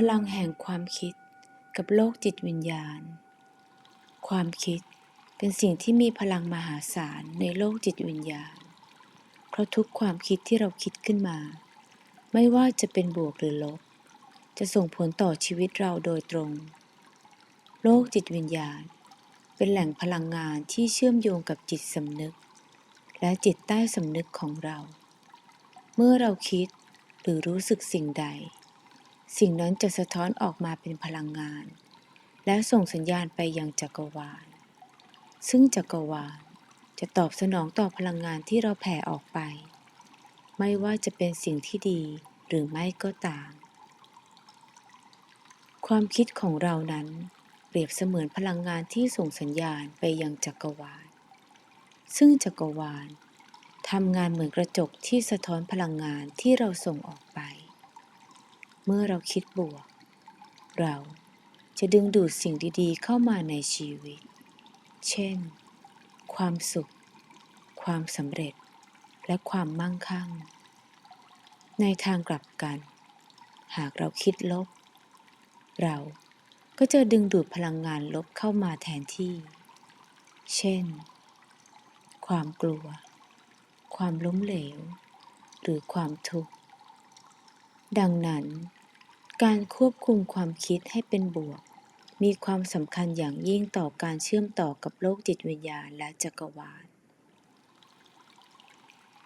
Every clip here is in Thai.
พลังแห่งความคิดกับโลกจิตวิญญาณ ความคิดเป็นสิ่งที่มีพลังมหาศาลในโลกจิตวิญญาณ เพราะทุกความคิดที่เราคิดขึ้นมา ไม่ว่าจะเป็นบวกหรือลบ จะส่งผลต่อชีวิตเราโดยตรง โลกจิตวิญญาณ เป็นแหล่งพลังงานที่เชื่อมโยงกับจิตสำนึก และจิตใต้สำนึกของเรา เมื่อเราคิดหรือรู้สึกสิ่งใด สิ่งนั้นจะสะท้อนออกมาเป็นพลังงาน และส่งสัญญาณไปยังจักรวาล ซึ่งจักรวาลจะตอบสนองต่อพลังงานที่เราแผ่ออกไป ไม่ว่าจะเป็นสิ่งที่ดีหรือไม่ก็ตาม ความคิดของเรานั้นเปรียบเสมือนพลังงานที่ส่งสัญญาณไปยังจักรวาล ซึ่งจักรวาลทำงานเหมือนกระจกที่สะท้อนพลังงานที่เราส่งออกไป เมื่อเราคิดบวก เราจะดึงดูดสิ่งดีๆ เข้ามาในชีวิต เช่น ความสุข ความสำเร็จ และความมั่งคั่ง ในทางกลับกัน หากเราคิดลบ เราก็จะดึงดูดพลังงานลบเข้ามาแทนที่ เช่น ความกลัว ความล้มเหลว หรือความทุกข์ ดังนั้น การควบคุมความคิดให้เป็นบวก มีความสำคัญอย่างยิ่งต่อการเชื่อมต่อกับโลกจิตวิญญาณและจักรวาล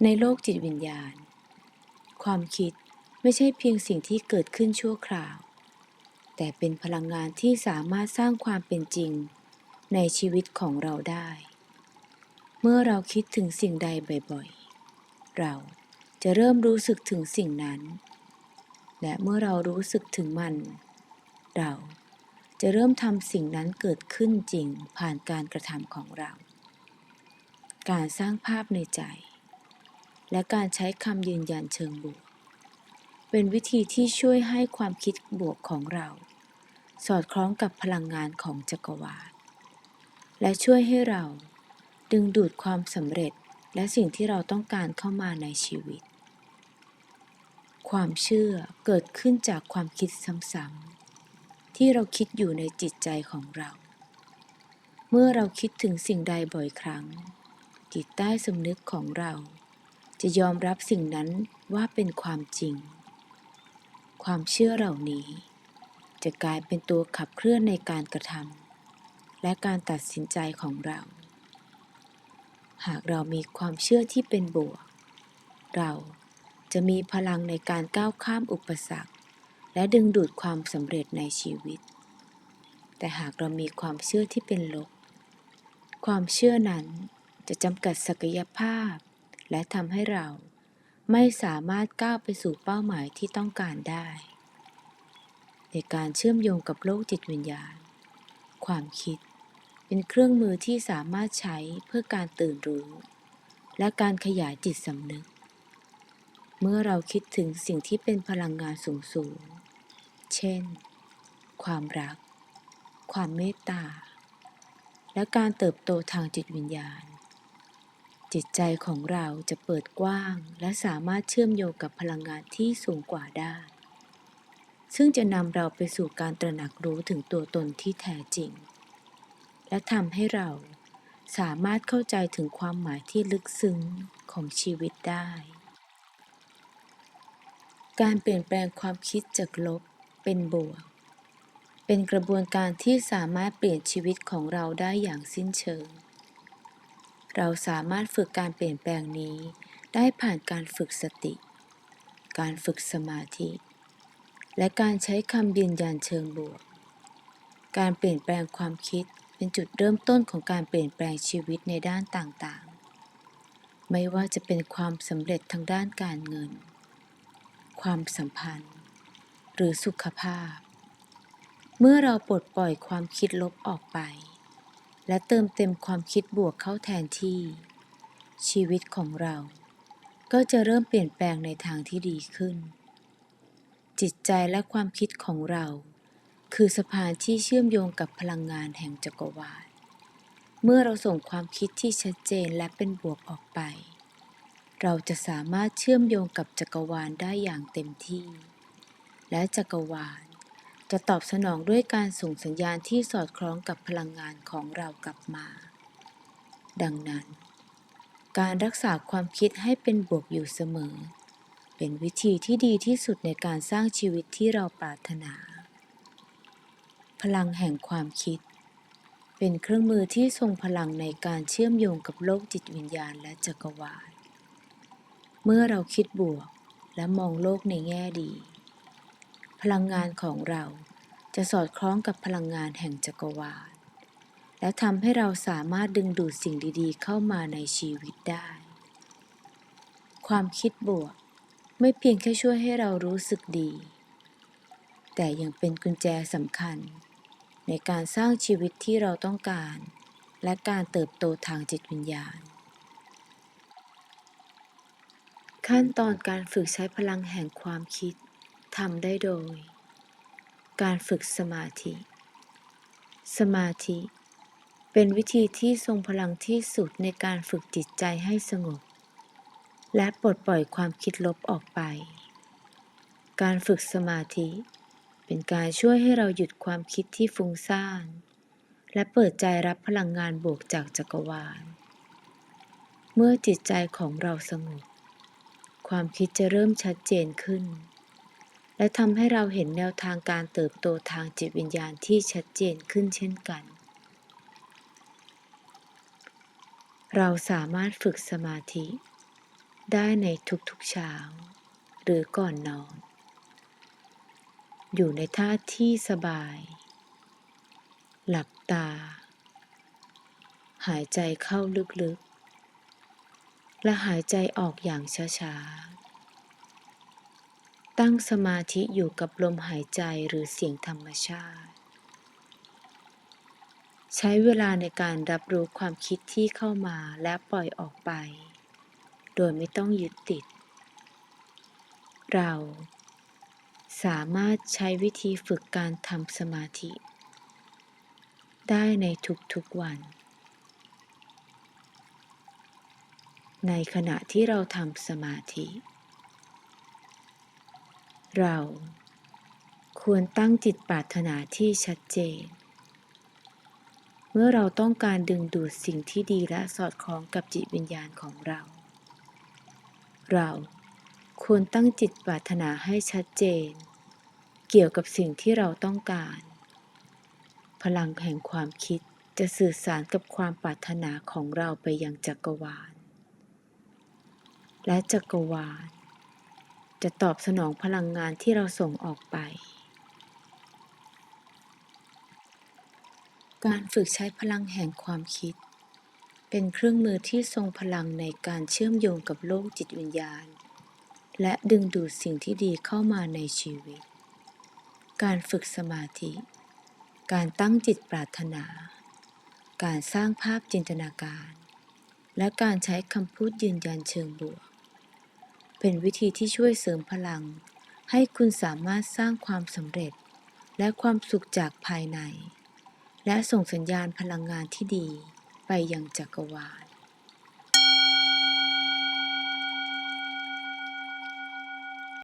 ในโลกจิตวิญญาณ ความคิดไม่ใช่เพียงสิ่งที่เกิดขึ้นชั่วคราว แต่เป็นพลังงานที่สามารถสร้างความเป็นจริง ในชีวิตของเราได้ เมื่อเราคิดถึงสิ่งใดบ่อยๆ เราจะเริ่มรู้สึกถึงสิ่งนั้น และเมื่อเรารู้สึกถึงมัน เราจะเริ่มทำสิ่งนั้นเกิดขึ้นจริงผ่านการกระทำของเรา การสร้างภาพในใจ และการใช้คำยืนยันเชิงบวก เป็นวิธีที่ช่วยให้ความคิดบวกของเรา สอดคล้องกับพลังงานของจักรวาล และช่วยให้เราดึงดูดความสำเร็จและสิ่งที่เราต้องการเข้ามาในชีวิต ความเชื่อเกิดขึ้นจากความคิดซ้ำๆที่เราคิดอยู่ในจิตใจของเรา เมื่อเราคิดถึงสิ่งใดบ่อยครั้ง จิตใต้สำนึกของเรา จะยอมรับสิ่งนั้นว่าเป็นความจริง ความเชื่อเหล่านี้ จะกลายเป็นตัวขับเคลื่อนในการกระทำและการตัดสินใจของเรา หากเรามีความเชื่อที่เป็นบวก เรา จะมีพลังในการก้าวข้ามอุปสรรค และดึงดูดความสำเร็จในชีวิต แต่หากเรามีความเชื่อที่เป็นลบ ความเชื่อนั้นจะจำกัดศักยภาพ และทำให้เราไม่สามารถก้าวไปสู่เป้าหมายที่ต้องการได้ ในการเชื่อมโยงกับโลกจิตวิญญาณ ความคิดเป็นเครื่องมือที่สามารถใช้เพื่อการตื่นรู้ และการขยายจิตสำนึก เมื่อเราคิดถึงสิ่งที่เป็นพลังงานสูงสูง เช่น ความรัก ความเมตตา และการเติบโตทางจิตวิญญาณ จิตใจของเราจะเปิดกว้างและสามารถเชื่อมโยงกับพลังงานที่สูงกว่าได้ ซึ่งจะนำเราไปสู่การตระหนักรู้ถึงตัวตนที่แท้จริง และทำให้เราสามารถเข้าใจถึงความหมายที่ลึกซึ้งของชีวิตได้ การเปลี่ยนแปลงความคิดจากลบเป็นบวก เป็นกระบวนการที่สามารถเปลี่ยนชีวิตของเราได้อย่างสิ้นเชิง เราสามารถฝึกการเปลี่ยนแปลงนี้ ได้ผ่านการฝึกสติ การฝึกสมาธิ และการใช้คำยืนยันเชิงบวก การเปลี่ยนแปลงความคิดเป็นจุดเริ่มต้นของการเปลี่ยนแปลงชีวิตในด้านต่างๆ ไม่ว่าจะเป็นความสำเร็จทางด้านการเงิน ความสัมพันธ์ หรือสุขภาพ เมื่อเราปลดปล่อยความคิดลบออกไป และเติมเต็มความคิดบวกเข้าแทนที่ ชีวิตของเรา ก็จะเริ่มเปลี่ยนแปลงในทางที่ดีขึ้น จิตใจและความคิดของเรา คือสะพานที่เชื่อมโยงกับพลังงานแห่งจักรวาลเมื่อเราส่งความคิดที่ชัดเจนและเป็นบวกออกไป เราจะสามารถเชื่อมโยงกับจักรวาลได้อย่างเต็มที่ และจักรวาลจะตอบสนองด้วยการส่งสัญญาณที่สอดคล้องกับพลังงานของเรากลับมา ดังนั้น การรักษาความคิดให้เป็นบวกอยู่เสมอ เป็นวิธีที่ดีที่สุดในการสร้างชีวิตที่เราปรารถนา พลังแห่งความคิด เป็นเครื่องมือที่ทรงพลังในการเชื่อมโยงกับโลกจิตวิญญาณและจักรวาล เมื่อเราคิดบวกและมองโลกในแง่ดี พลังงานของเราจะสอดคล้องกับพลังงานแห่งจักรวาล และทำให้เราสามารถดึงดูดสิ่งดีๆ เข้ามาในชีวิตได้ ความคิดบวกไม่เพียงแค่ช่วยให้เรารู้สึกดี แต่ยังเป็นกุญแจสำคัญ ในการสร้างชีวิตที่เราต้องการ และการเติบโตทางจิตวิญญาณ ขั้นตอนการฝึกใช้พลังแห่งความคิดทำได้โดย การฝึกสมาธิ สมาธิ เป็นวิธีที่ทรงพลังที่สุดในการฝึกจิตใจให้สงบ และปลดปล่อยความคิดลบออกไป การฝึกสมาธิ เป็นการช่วยให้เราหยุดความคิดที่ฟุ้งซ่าน และเปิดใจรับพลังงานบวกจากจักรวาล เมื่อจิตใจของเราสงบ ความคิดจะเริ่มชัดเจนขึ้น และทำให้เราเห็นแนวทางการเติบโตทางจิตวิญญาณที่ชัดเจนขึ้นเช่นกัน เราสามารถฝึกสมาธิ ได้ในทุกๆเช้า หรือก่อนนอน อยู่ในท่าที่สบาย หลับตา หายใจเข้าลึกๆ และหายใจออกอย่างช้าๆ ตั้งสมาธิอยู่กับลมหายใจหรือเสียงธรรมชาติ ใช้เวลาในการรับรู้ความคิดที่เข้ามาและปล่อยออกไป โดยไม่ต้องยึดติด เราสามารถใช้วิธีฝึกการทำสมาธิ ได้ในทุกๆวัน ในขณะที่เราทำสมาธิ เราควรตั้งจิตปรารถนาที่ชัดเจน เมื่อเราต้องการดึงดูดสิ่งที่ดีและสอดคล้องกับจิตวิญญาณของเรา เราควรตั้งจิตปรารถนาให้ชัดเจน เกี่ยวกับสิ่งที่เราต้องการ พลังแห่งความคิดจะสื่อสารกับความปรารถนาของเราไปยังจักรวาล และจักรวาล จะตอบสนองพลังงานที่เราส่งออกไป การฝึกใช้พลังแห่งความคิด เป็นเครื่องมือที่ทรงพลังในการเชื่อมโยงกับโลกจิตวิญญาณ และดึงดูดสิ่งที่ดีเข้ามาในชีวิต การฝึกสมาธิ การตั้งจิตปรารถนา การสร้างภาพจินตนาการและการใช้คำพูดยืนยันเชิงบวก เป็นวิธีที่ช่วยเสริมพลัง ให้คุณสามารถสร้างความสำเร็จ และความสุขจากภายใน และส่งสัญญาณพลังงานที่ดีไปยังจักรวาล